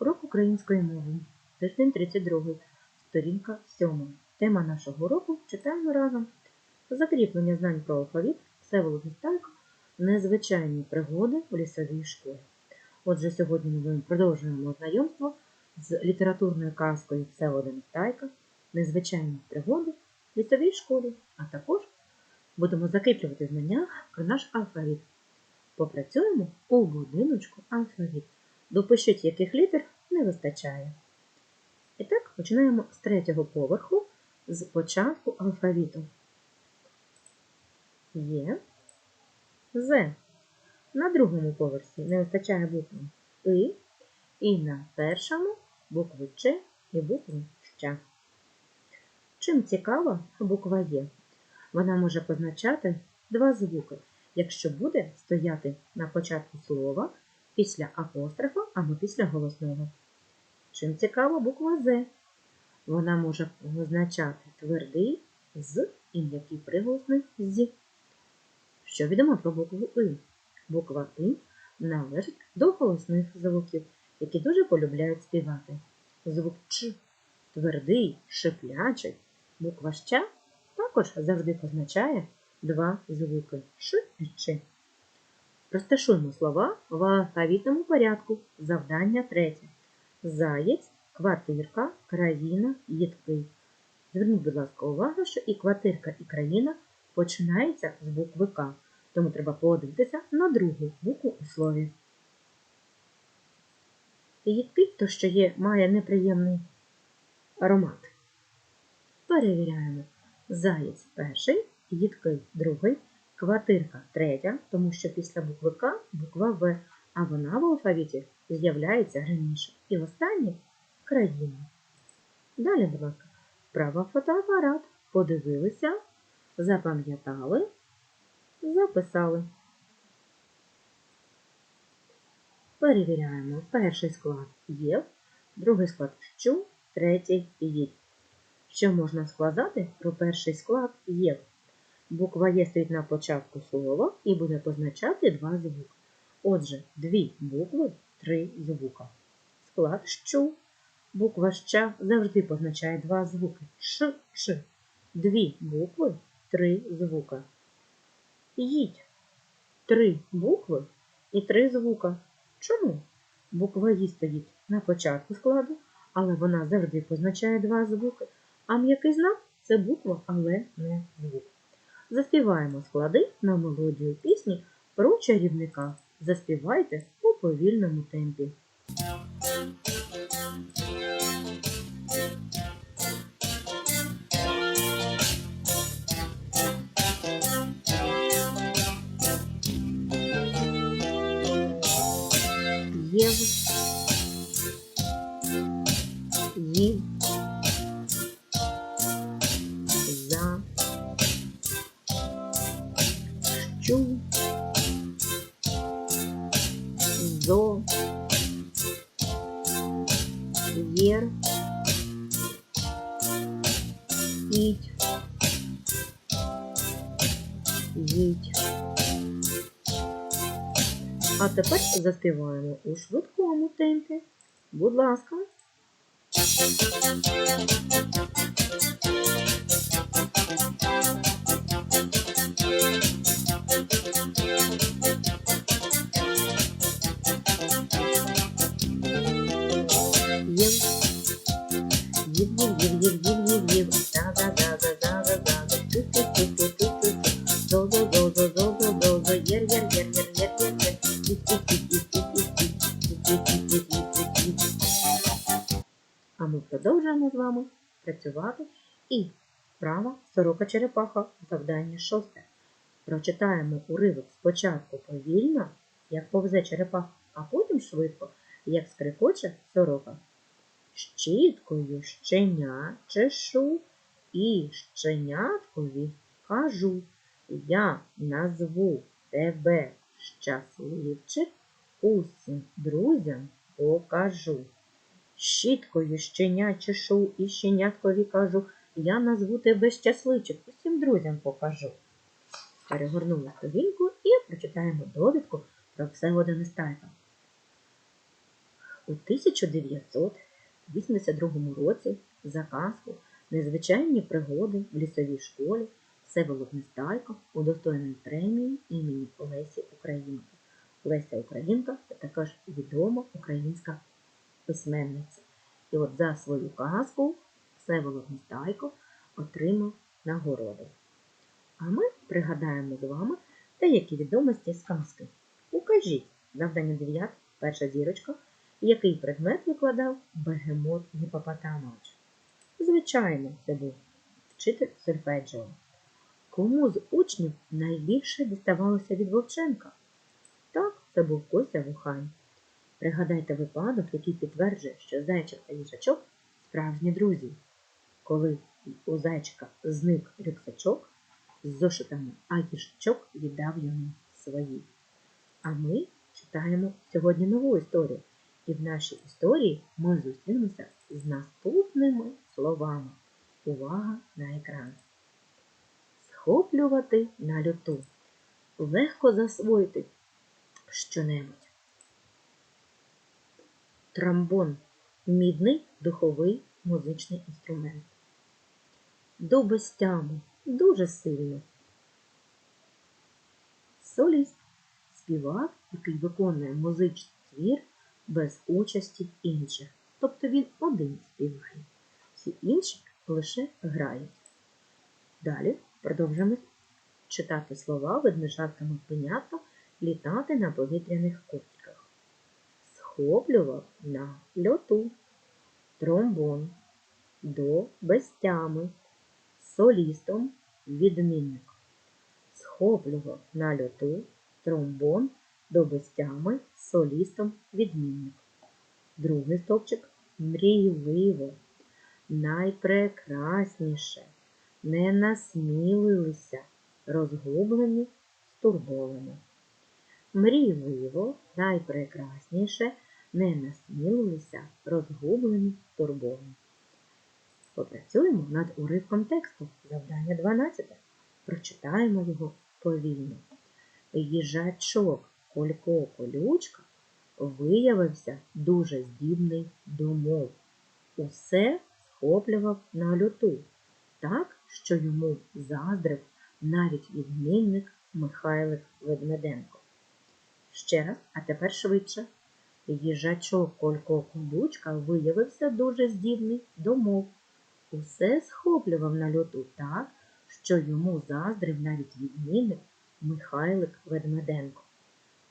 Урок української мови. Тиждень 32. Сторінка 7. Тема нашого уроку читаємо разом. Закріплення знань про алфавіт Всеволод Гістайко. Незвичайні пригоди в лісовій школі. Отже, сьогодні ми продовжуємо знайомство з літературною казкою Всеволода Гістайка Незвичайні пригоди в лісовій школі, а також будемо закріплювати знання про наш алфавіт. Попрацюємо у будиночку алфавіт. Допишіть, яких літер не вистачає. І так, починаємо з третього поверху, з початку алфавіту. Є З. На другому поверсі не вистачає букви И, і на першому букви Ч і букви Щ. Чим цікава буква Є? Вона може позначати два звуки, якщо буде стояти на початку слова після апострофа або після голосного. Чим цікава буква З? Вона може означати твердий з і м'який приголосний з. Що відомо про букву И? Буква И належить до голосних звуків, які дуже полюбляють співати. Звук Ч твердий, шиплячий. Буква Щ також завжди позначає два звуки Ш і Ч. Розташуємо слова в алфавітному порядку. Завдання третє. Заєць, квартирка, країна, їдкий. Зверніть, будь ласка, увагу, що і квартирка, і країна починається з букви К. Тому треба подивитися на другу букву у слові. Їдкий, то що є, має неприємний аромат. Перевіряємо. Заєць перший, їдкий другий, квартирка третя, тому що після букви К буква В, а вона в алфавіті з'являється раніше. І останнє країна. Далі, будь ласка, вправа фотоапарат. Подивилися, запам'ятали, записали. Перевіряємо. Перший склад є, другий склад щу, третій їдь. Що можна сказати про перший склад є? Буква Є стоїть на початку слова і буде позначати два звуки. Отже, дві букви, три звука. Склад щу. Буква Щ завжди позначає два звуки. Ш, Ш. Дві букви, три звука. Їдь. Три букви і три звука. Чому? Буква «Ї» стоїть на початку складу, але вона завжди позначає два звуки. А м'який знак це буква, але не звук. Заспіваємо склади на мелодію пісні про чарівника. Заспівайте у повільному темпі. Єв. Ї. заспіваємо у швидкому темпі. Будь ласка. А ми продовжуємо з вами працювати. І права сорока черепаха, завдання шосте. Прочитаємо уривок спочатку повільно, як повзе черепаха, а потім швидко, як скрикоче сорока. Щіткою щеня чешу і щеняткові кажу, я назву тебе щасливчик, усім друзям покажу. Щіткою щеня чешу і щеняткові кажу, я назву тебе щасливчик, усім друзям покажу. Перегорнули сторінку і прочитаємо довідку про Всеволода Нестайка. У 1982 році за казку Незвичайні пригоди в лісовій школі Всеволод Нестайко удостоєний премії імені Олесі Українки. Леся Українка це також відома українська письменниця. І от за свою казку Всеволод Нестайко отримав нагороду. А ми пригадаємо з вами деякі відомості з казки. Укажіть завдання 9, перша зірочка, який предмет викладав Бегемот Гіпопотамович. Звичайно, це був вчитель сольфеджіо. Кому з учнів найбільше діставалося від Вовченка? Так, це був Кося Вухань. Пригадайте випадок, який підтверджує, що зайчик та їжачок справжні друзі. Коли у зайчика зник рюкзачок з зошитами, а їжачок віддав йому свої. А ми читаємо сьогодні нову історію. І в нашій історії ми зустрінемося з наступними словами. Увага на екран. Схоплювати на люту. Легко засвоїти щонебудь. Трамбон мідний духовий музичний інструмент. До безтяму дуже сильно. Соліст співак, який виконує музичний твір без участі інших. Тобто він один співає. Всі інші лише грають. Далі продовжимо читати слова ведмежатками пенята, літати на повітряних куртках. Схоплював на льоту, тромбон, до безтями, солістом відмінник. Схоплював на льоту, тромбон, до безтями, солістом відмінник. Другий стовпчик. Мрійливо, найпрекрасніше, не насмілилися, розгублені, стурбовані. Мрійливо, найпрекрасніше, не насмілилися, розгублені, стурбовані. Попрацюємо над уривком тексту. Завдання 12. Прочитаємо його повільно. Їжачок Колько Колючка виявився дуже здібний до мов. Усе схоплював на люту, так, що йому заздрив навіть відмінник Михайлик Ведмеденко. Ще раз, а тепер швидше. Їжачок Колько Колючка виявився дуже здібний до мов. Усе схоплював на люту так, що йому заздрив навіть відмінник Михайлик Ведмеденко.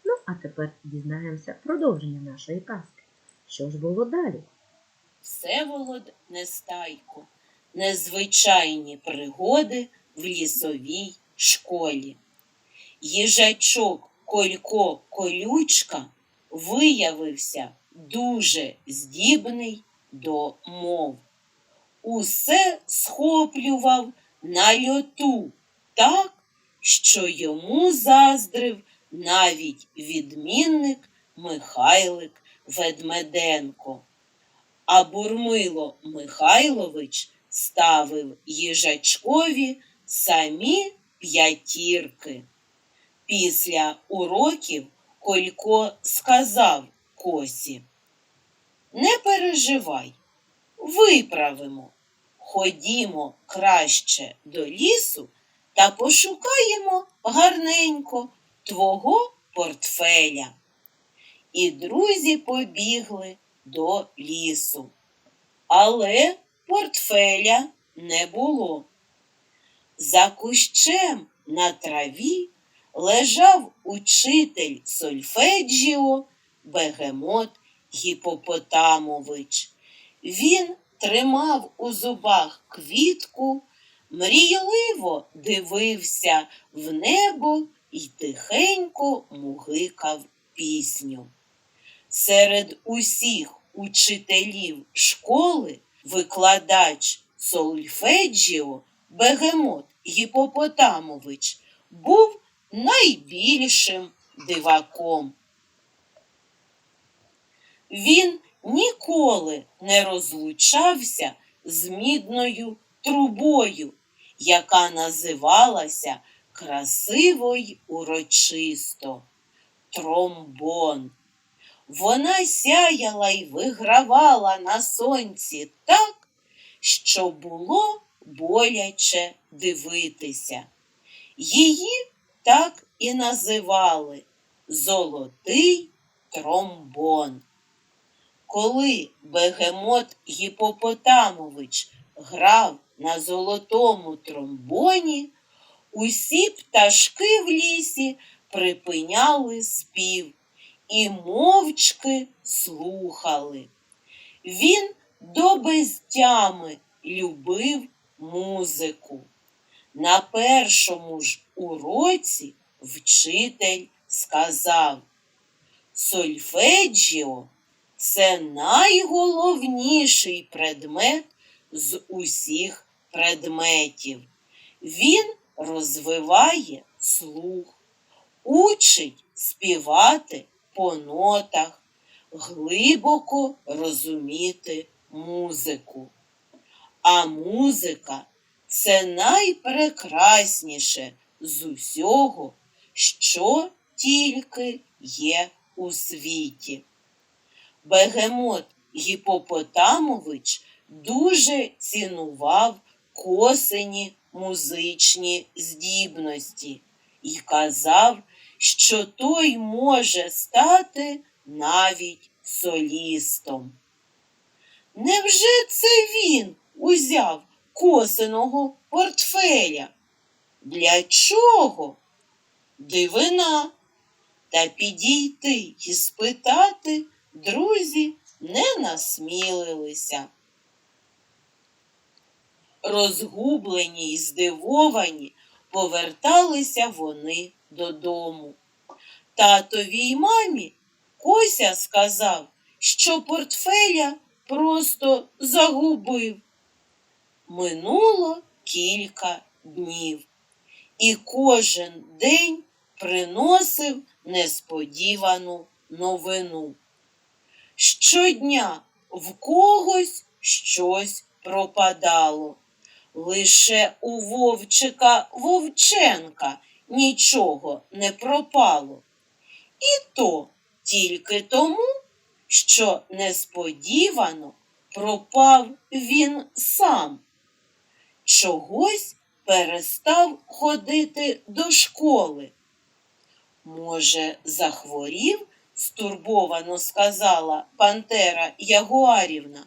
Ну, а тепер дізнаємося продовження нашої казки. Що ж було далі? Всеволод Нестайко. Незвичайні пригоди в лісовій школі. Їжачок Колько Колючка виявився дуже здібний до мов. Усе схоплював на льоту так, що йому заздрив навіть відмінник Михайлик Ведмеденко. А Бурмило Михайлович ставив їжачкові самі п'ятірки. Після уроків Колько сказав Косі, не переживай, виправимо. Ходімо краще до лісу та пошукаємо гарненько твого портфеля. І друзі побігли до лісу. Але портфеля не було. За кущем на траві лежав учитель Сольфеджіо Бегемот Гіпопотамович. Він тримав у зубах квітку, мрійливо дивився в небо і тихенько мугикав пісню. Серед усіх учителів школи викладач Сольфеджіо Бегемот Гіпопотамович був найбільшим диваком. Він ніколи не розлучався з мідною трубою, яка називалася красиво й урочисто тромбон. Вона сяяла й вигравала на сонці так, що було боляче дивитися. Її так і називали Золотий тромбон. Коли бегемот Гіпопотамович грав на золотому тромбоні, усі пташки в лісі припиняли спів і мовчки слухали. Він до безтями любив музику. На першому ж уроці вчитель сказав Сольфеджіо це найголовніший предмет з усіх предметів. Він розвиває слух, учить співати по нотах, глибоко розуміти музику. А музика це найпрекрасніше з усього, що тільки є у світі. Бегемот Гіпопотамович дуже цінував косині музичні здібності і казав, що той може стати навіть солістом. Невже це він узяв косиного портфеля? Для чого? Дивина. Та підійти і спитати друзі не насмілилися. Розгублені й здивовані поверталися вони додому. Татові й мамі Кося сказав, що портфеля просто загубив. Минуло кілька днів, і кожен день приносив несподівану новину. Щодня в когось щось пропадало. Лише у вовчика Вовченка нічого не пропало. І то тільки тому, що несподівано пропав він сам. Чогось перестав ходити до школи. Може, захворів? стурбовано сказала Пантера Ягуарівна.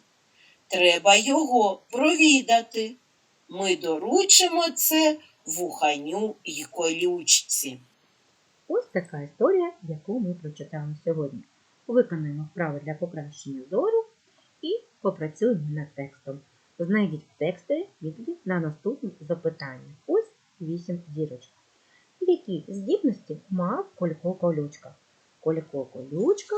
Треба його провідати. Ми доручимо це вуханю й колючці. Ось така історія, яку ми прочитали сьогодні. Виконаємо вправи для покращення зору і попрацюємо над текстом. Знайдіть в тексті відповідь на наступне запитання. Ось вісім зірочок. Які здібності мав Колько Колючка? Колько Колючка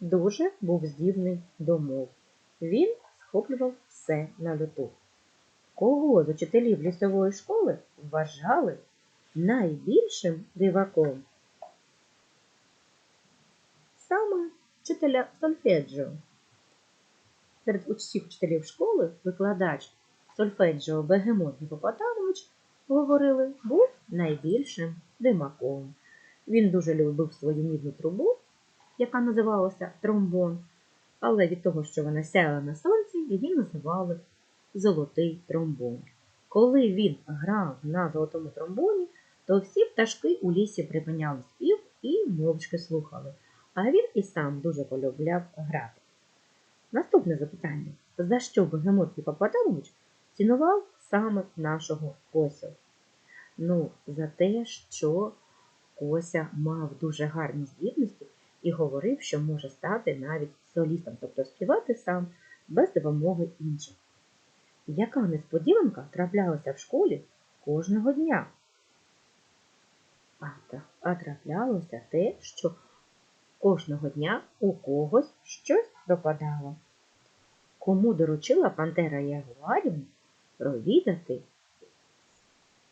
дуже був здібний до мов. Він схоплював все на люту. Кого з учителів лісової школи вважали найбільшим диваком? Саме вчителя сольфеджіо. Серед усіх вчителів школи викладач сольфеджіо Бегемот Гіпопотамович говорили, був найбільшим димаком. Він дуже любив свою мідну трубу, яка називалася тромбон, але від того, що вона сяяла на сонці, її називали золотий тромбон. Коли він грав на золотому тромбоні, то всі пташки у лісі припиняли спів і мовчки слухали, а він і сам дуже полюбляв грати. Наступне запитання: за що Бегемот Гіпопотамович цінував саме нашого Косю? Ну, за те, що Кося мав дуже гарні здібності і говорив, що може стати навіть солістом, тобто співати сам без допомоги інших. Яка несподіванка траплялася в школі кожного дня? А, а траплялося те, що кожного дня у когось щось пропадало. Кому доручила Пантера Ягуарівна провідати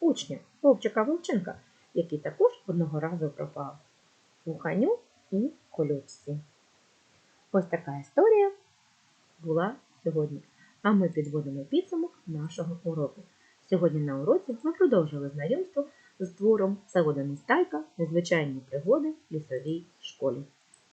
учня Вовчика Вовченка, який також одного разу пропав Вуханю і колючці. Ось така історія була сьогодні. А ми підводимо підсумок нашого уроку. Сьогодні на уроці ми продовжили знайомство з твором Сагода Нестайка Незвичайні пригоди в лісовій школі.